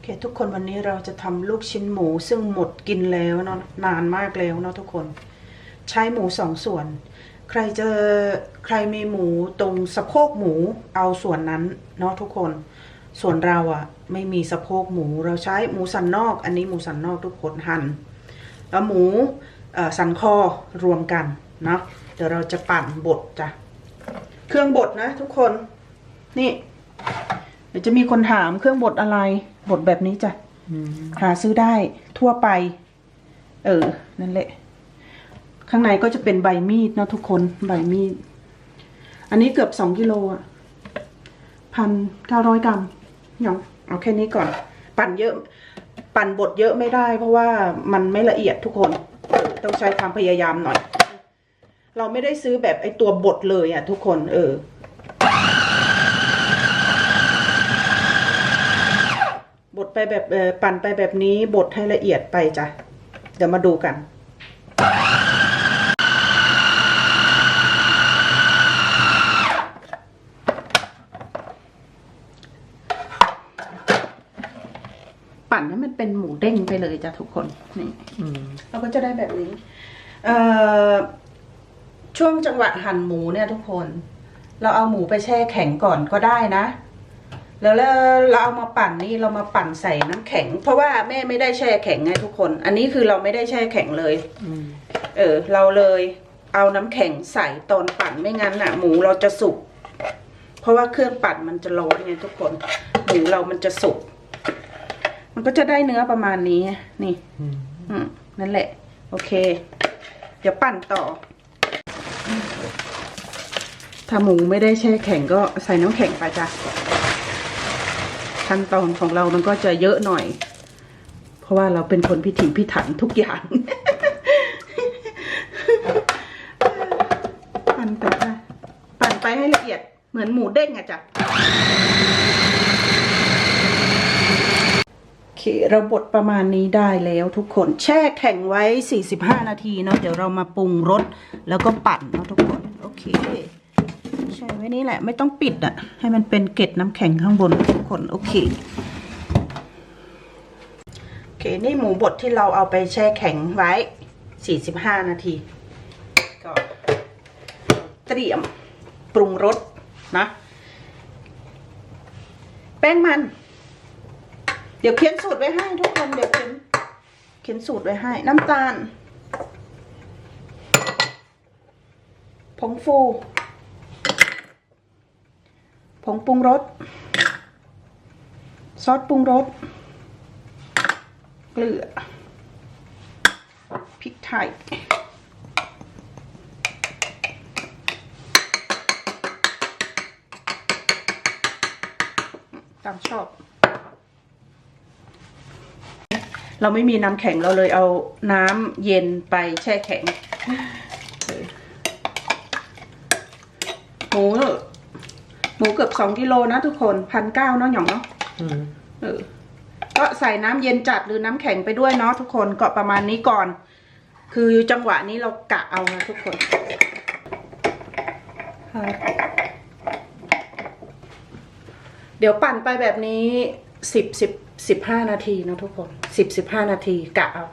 โอเคทุกคนวันนี้เราจะทำลูกชิ้นหมูซึ่งหมดกินแล้วเนาะนานมากแล้วเนาะทุกคน ใช้หมูสองส่วน ใครจะใครมีหมูตรงสะโพกหมูเอาส่วนนั้นเนาะทุกคน ส่วนเราอะไม่มีสะโพกหมูเราใช้หมูสันนอก อันนี้หมูสันนอกทุกคนหั่นแล้วหมูสันคอรวมกันเนาะเดี๋ยวเราจะปั่นบดจ้ะเครื่องบดนะทุกคนนี่ เดี๋ยวจะมีคนถามเครื่องบดอะไร บดแบบนี้จ้ะหาซื้อได้ทั่วไป เออ นั่นแหละ ข้างในก็จะเป็นใบมีดเนาะทุกคน ใบมีด อันนี้เกือบสองกิโลอะพันเก้าร้อยกรัมหยองเอาแค่นี้ก่อน ปั่นเยอะ ปั่นบดเยอะไม่ได้ เพราะว่ามันไม่ละเอียดทุกคน ต้องใช้ความพยายามหน่อย เราไม่ได้ซื้อแบบไอตัวบดเลยอะ ทุกคน เออ บด ไปแบบเออปั่นไปแบบนี้บดให้ละเอียดไปจ้ะ เดี๋ยวมาดูกันปั่นให้มันเป็นหมูเด้งไปเลยจ้ะทุกคนนี่เราก็จะได้แบบนี้เอ่อช่วงจังหวะหั่นหมูเนี่ยทุกคน เราเอาหมูไปแช่แข็งก่อนก็ได้นะ แล้วแล้วเราเอามาปั่นนี่เรามาปั่นใส่น้ำแข็ง เพราะว่าแม่ไม่ได้แช่แข็งไงทุกคน อันนี้คือเราไม่ได้แช่แข็งเลยเออ เราเลยเอาน้ำแข็งใส่ตอนปั่นไม่งั้นน่ะ หมูเราจะสุกเพราะว่าเครื่องปั่นมันจะร้อนไงทุกคนหมูเรามันจะสุกมันก็จะได้เนื้อประมาณนี้ นี่อืมนั่นแหละ โอเค เดี๋ยวปั่นต่อ ถ้าหมูไม่ได้แช่แข็งก็ใส่น้ำแข็งไปจ้ะ ขั้นตอนของเรามันก็จะเยอะหน่อย เพราะว่าเราเป็นคนพิถีพิถันทุกอย่างปั่นไปปั่นไปให้ละเอียดเหมือนหมูเด้งอะจ้ะโอเคเราบดประมาณนี้ได้แล้วทุกคนแช่แข็งไว้ 45 นาทีเนาะเดี๋ยวเรามาปรุงรสแล้วก็ปั่นเนาะทุกคน โอเค ช่ไว้นี่แหละ ไม่ต้องปิดอะให้มันเป็นเกล็ดน้ำแข็งข้างบนทุกคนโอเคโอเค นี่หมูบดที่เราเอาไปแช่แข็งไว้ 45 นาที ก็เตรียมปรุงรสนะ แป้งมัน เดี๋ยวเขียนสูตรไว้ให้ทุกคน เดี๋ยวเขียนเขียนสูตรไว้ให้ น้ำตาลผงฟู ผงปรุงรส ซอสปรุงรส เกลือ พริกไทย ตามชอบ เราไม่มีน้ำแข็งเราเลยเอาน้ำเย็นไปแช่แข็ง หมู หมูเกือบสองกิโลนะทุกคนพันเก้าเนาะหยองเนาะเออ ก็ใส่น้ำเย็นจัดหรือน้ำแข็งไปด้วยเนาะทุกคนก็ประมาณนี้ก่อน คือจังหวะนี้เรากะเอานะทุกคนเดี๋ยวปั่นไปแบบนี้สิบสิบสิบห้านาทีเนาะทุกคนสิบสิบห้านาทีกะเอา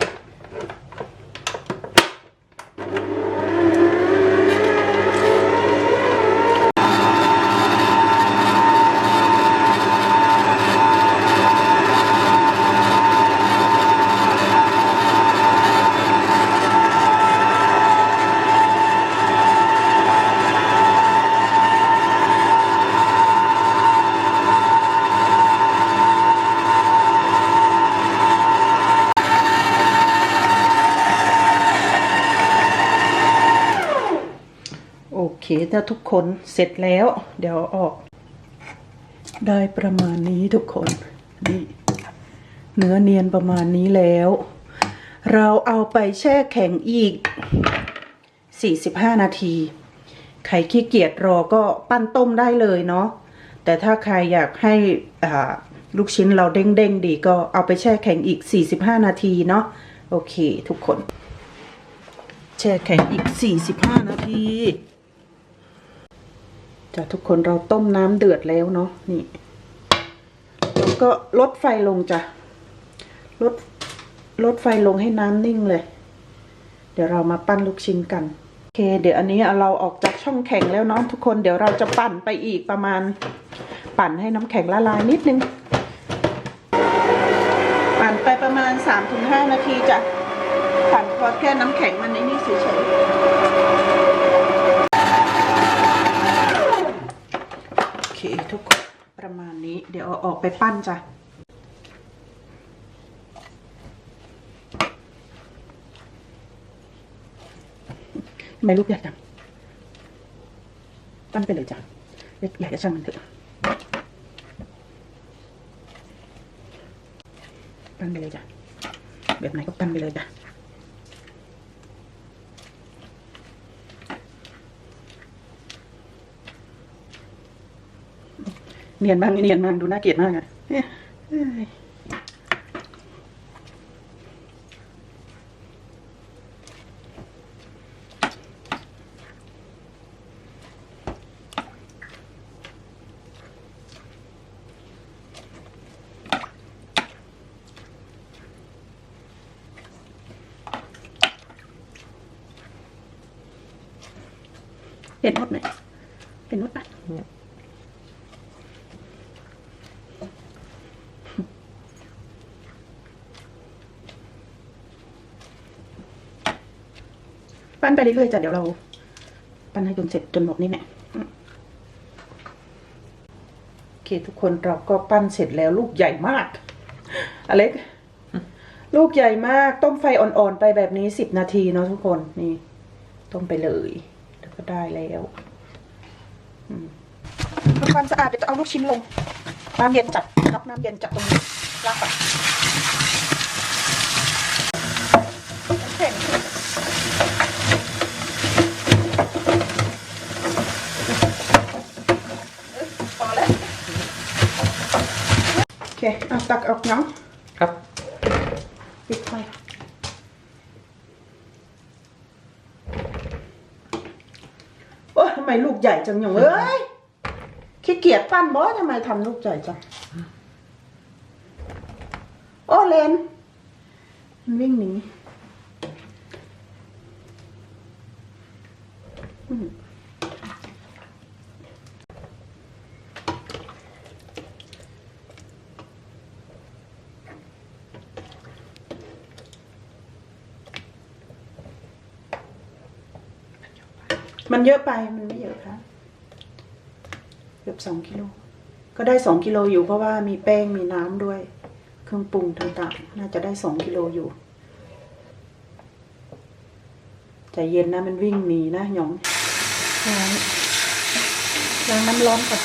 เคถ้าทุกคนเสร็จแล้ว เดี๋ยวออก ได้ประมาณนี้ทุกคนนี่เนื้อเนียนประมาณนี้แล้ว เราเอาไปแช่แข็งอีก 45 นาทีใครขี้เกียจรอก็ปั้นต้มได้เลยเนาะแต่ถ้าใครอยากให้ลูกชิ้นเราเด้งๆดีก็เอาไปแช่แข็งอีก 45 นาทีเนาะโอเคทุกคน แช่แข็งอีก 45 นาที จ้ะทุกคนเราต้มน้ำเดือดแล้วเนาะนี่แล้วก็ลดไฟลงจ้ะลดลดไฟลงให้น้ำนิ่งเลย เดี๋ยวเรามาปั้นลูกชิ้นกันโอเค เดี๋ยวอันนี้เราออกจากช่องแข็งแล้วเนาะทุกคนเดี๋ยวเราจะปั่นไปอีกประมาณ ปั่นให้น้ำแข็งละลายนิดนึง ปั่นไปประมาณ 3-5 นาทีจ้ะปั่นพอแค่น้ำแข็งมันในนี่เฉยๆ เดี๋ยวออกไปปั้นจ้ะทำไมลูกใหญ่จังปั้นไปเลยจ้ะเล็กใหญ่ก็ช่างมันเถอะปั้นไปเลยจ้ะแบบไหนก็ปั้นไปเลยจ้ะ เนียนมากไม่เนียนมากดูน่าเกลียดมากอะเนี่ยเอ้ยเห็นหมดไหมเห็นหมดปะ ปั้นไปเรื่อยๆจ้ะเดี๋ยวเรา ปั้นให้จนเสร็จจนหมดนี่แหละโอเคทุกคนเราก็ปั้นเสร็จแล้วลูกใหญ่มาก อเล็ก ลูกใหญ่มากต้มไฟอ่อนๆไปแบบนี้สิบนาทีเนาะทุกคนนี่ ต้มไปเลยแล้วก็ได้แล้วทำความสะอาดเดี๋ยวจะเอาลูกชิ้นลงน้ำเย็นจัดน็อกน้ำเย็นจัดตรงนี้ลากไปน้ำแข็ง พอแล้วโอ เคเอาตักออกเนาะครับปิดไฟโอ้ยทำไมลูกใหญ่จังอย่างเอ้ยขี้เกียจปั้นบอทำไมทำลูกใหญ่จังโอ้เลนมันวิ่งหนี มมันเยอะไปมันไม่เยอะครับเกือบสองกิโลก็ได้สองกิโลอยู่เพราะว่ามีแป้งมีน้ำด้วย เครื่องปรุงต่างๆน่าจะได้สองกิโลอยู่ใจเย็นนะมันวิ่งหนีนะหยองล้างล้างน้ำร้อนก่อน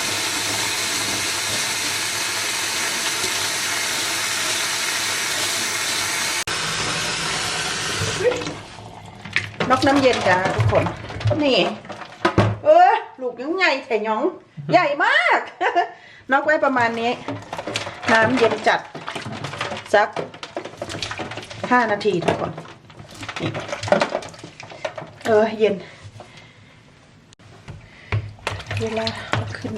นอกน้ำเย็นจ้ะทุกคน นี่ เออลูกยังใหญ่แต่ยอง ใหญ่มาก นอกไว้ประมาณนี้ น้ำเย็นจัด สักห้านาทีทุกคนเออ เย็น เวลาขึ้น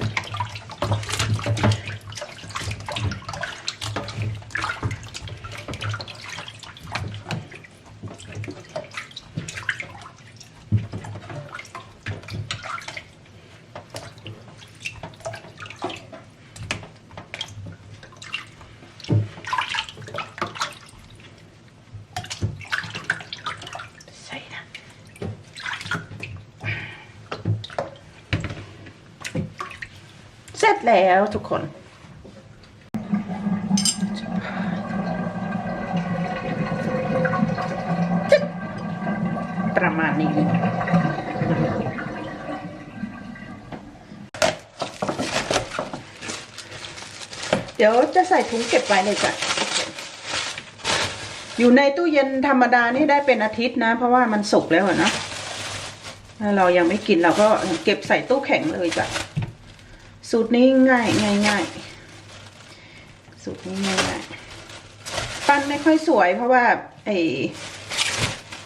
ร็จแล้วทุกคนประมาณนี้ เดี๋ยวจะใส่ถุงเก็บไว้เลยจ้ะ อยู่ในตู้เย็นธรรมดานี่ได้เป็นอาทิตย์นะ เพราะว่ามันสุกแล้วเนะถ้าเรายังไม่กินเราก็เก็บใส่ตู้แข็งเลยจ้ะ สูตรนี้ง่ายง่ายง่ายสูตรนี้ง่ายง่ายปั้นไม่ค่อยสวยเพราะว่าไอ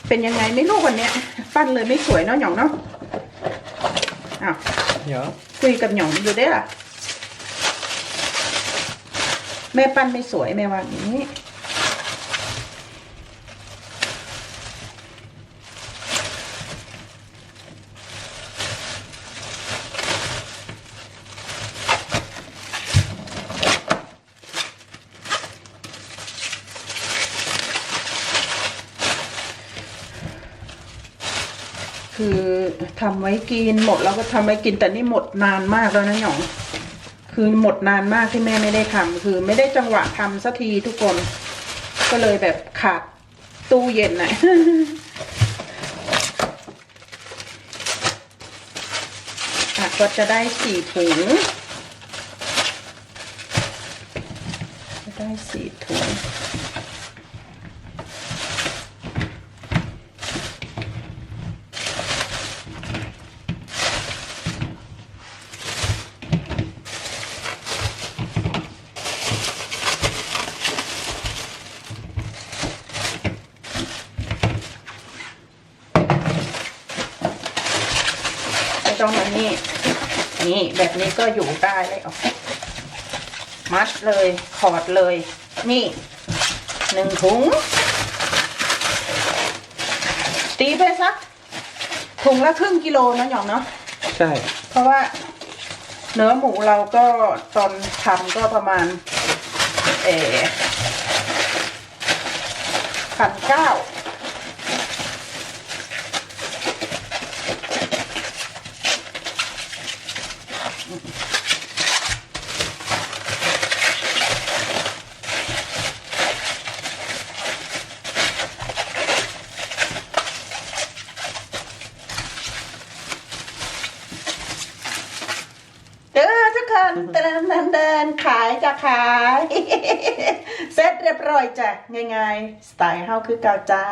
เป็นยังไงไม่รู้วันเนี้ย ปั้นเลยไม่สวยเนาะหยองเนาะอ้าว Ja. คุยกับหยองอยู่ได้ล่ะแม่ปั้นไม่สวยแม่ว่าอย่างนี้ คือทำไว้กินหมดแล้วก็ทำไว้กินแต่นี่หมดนานมากแล้วนะหยอง คือหมดนานมากที่แม่ไม่ได้ทำคือไม่ได้จังหวะทำสักทีทุกคน ก็เลยแบบขาดตู้เย็นหน่ะอ่ก็จะได้สี่ถุงจะได้สี่ถุง ต้องมานี่ นี่แบบนี้ก็อยู่ได้เลยเอามัดเลยขอดเลย นี่หนึ่งถุง ตีไปสักถุงละครึ่งกิโลนะหยองเนาะใช่ เพราะว่าเนื้อหมูเราก็ตอนทำก็ประมาณ เอพันเก้า นเดินเดินเดินขายจะขาย เสร็จเรียบร้อยจ้ะง่ายๆสไตล์เฮาคือเก่าจ้า